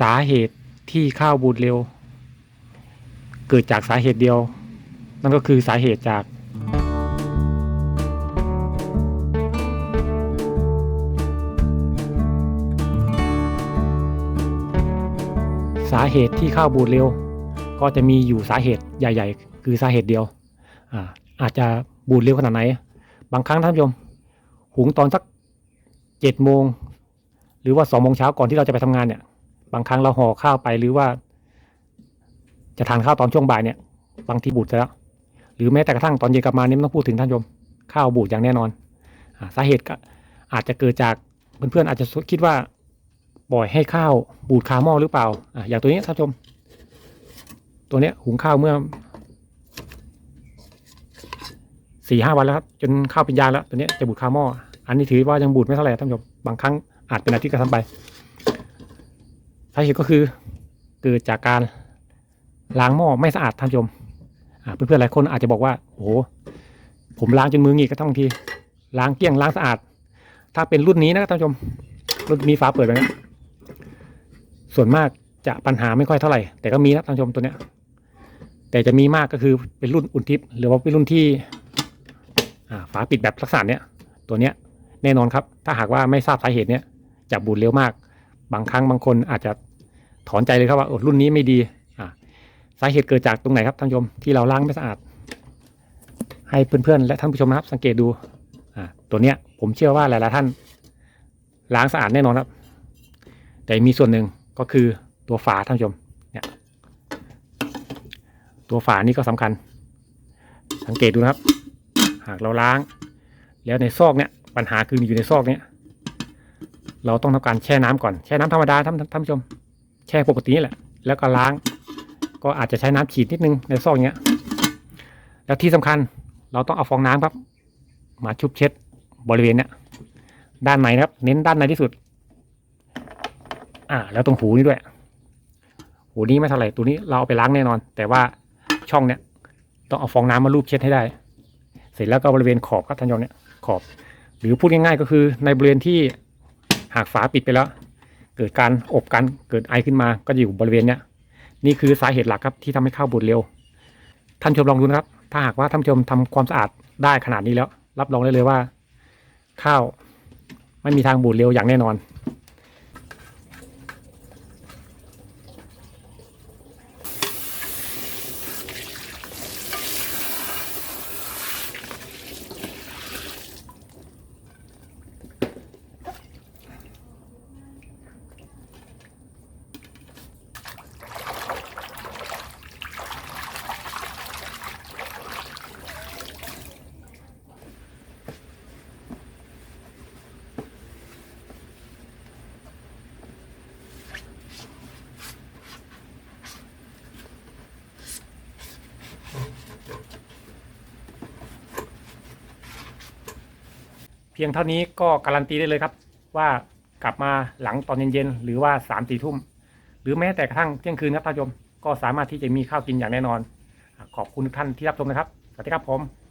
สาเหตุที่ข้าวบูดเร็ว เกิดจากสาเหตุเดียว นั่นก็คือสาเหตุจากสาเหตุที่ข้าวบูดเร็ว ก็จะมีอยู่สาเหตุใหญ่ ๆ คือสาเหตุเดียวอ่าอาจจะบูดเร็วขนาดไหน บางครั้งท่านผู้ชมหุงตอนสักเจ็ดโมงหรือว่าสองโมงเช้าก่อนที่เราจะไปทำงานเนี่ย บางครั้งเราห่อข้าวไปหรือว่า จะทานข้าวตอนช่วงบ่ายเนี่ย บางทีบูดแล้ว หรือแม้แต่กระทั่งตอนเย็นกลับมานี่ไม่ต้องพูดถึงท่านชม ข้าวบูดอย่างแน่นอนอสาเหตุก็อาจจะเกิดจากเพื่อนๆอาจจะคิดว่าปล่อยให้ข้าวบูดคาหม้อหรือเปล่าออย่างตัวนี้ท่านชม ตัวเนี้ยหุงข้าวเมื่อสี่ห้าวันแล้วครับจนข้าวเป็นยาแล้วตัวนี้จะบูดคาหม้ออันนี้ถือว่ายังบูดไม่เท่าไหร่ท่านผู้ชมบางครั้งอาจเป็นอาทิตย์ก็ทำไป สาเหตุก็คือเกิดจากการล้างหม้อไม่สะอาดท่านผู้ชมอ่าเพื่อนๆหลายคนอาจจะบอกว่าโอ้โหผมล้างจนมือหงิกก็ต้องทีล้างเกลี้ยงล้างสะอาด ถ้าเป็นรุ่นนี้นะท่านผู้ชมรุ่นมีฝาเปิดแบบนี้ส่วนมากจะปัญหาไม่ค่อยเท่าไหร่ แต่ก็มีนะท่านผู้ชมตัวเนี้ย แต่จะมีมากก็คือเป็นรุ่นอุ่นทิพย์หรือว่าเป็นรุ่นที่ฝาปิดแบบลักษณะเนี้ยตัวเนี้ยแน่นอนครับ ถ้าหากว่าไม่ทราบสาเหตุเนี้ยจะบูดเร็วมาก บางครั้งบางคนอาจจะ ถอนใจเลยครับว่าโอ้รุ่นนี้ไม่ดีอ่าสาเหตุเกิดจากตรงไหนครับท่านผู้ชมที่เราล้างไม่สะอาด ให้เพื่อนๆและท่านผู้ชมนะครับ สังเกตดูอ่าตัวเนี้ย ผมเชื่อว่าหลายๆท่าน ล้างสะอาดแน่นอนครับ แต่มีส่วนหนึ่งก็คือตัวฝาท่านผู้ชมเนี่ยตัวฝานี่ก็สำคัญ สังเกตดูนะครับ หากเราล้าง แล้วในซอกเนี่ยปัญหาคืออยู่ในซอกเนี่ยเราต้องทำการแช่น้ำก่อนแช่น้ำธรรมดาท่านท่านผู้ชม แช่ปกตินี่แหละ แล้วก็ล้าง ก็อาจจะใช้น้ำฉีดนิดนึงในซอกเนี้ย แล้วที่สำคัญเราต้องเอาฟองน้ำครับ มาชุบเช็ดบริเวณเนี้ยด้านในนะครับ เน้นด้านในที่สุด อ่า แล้วตรงหูนี่ด้วย หูนี้ไม่เท่าไหร่ตัวนี้เราเอาไปล้างแน่นอน แต่ว่าช่องเนี้ยต้องเอาฟองน้ำมาลูบเช็ดให้ได้ เสร็จแล้วก็บริเวณขอบครับท่านผู้ชมเนี่ยขอบ หรือพูดง่ายๆก็คือในบริเวณที่หากฝาปิดไปแล้ว เกิดการอบกันเกิดไอขึ้นมาก็จะอยู่บริเวณเนี้ยนี่คือสาเหตุหลักครับที่ทำให้ข้าวบูดเร็ว ท่านชมลองดูนะครับ ถ้าหากว่าท่านชมทำความสะอาดได้ขนาดนี้แล้ว รับรองได้เลยว่า ข้าวไม่มีทางบูดเร็วอย่างแน่นอน เพียงเท่านี้ก็การันตีได้เลยครับ ว่ากลับมาหลังตอนเย็นๆหรือว่าสามสี่ทุ่ม หรือแม้แต่กระทั่งเที่ยงคืนครับท่านผู้ชมก็สามารถที่จะมีข้าวกินอย่างแน่นอน ขอบคุณทุกท่านที่รับชมนะครับสวัสดีครับผม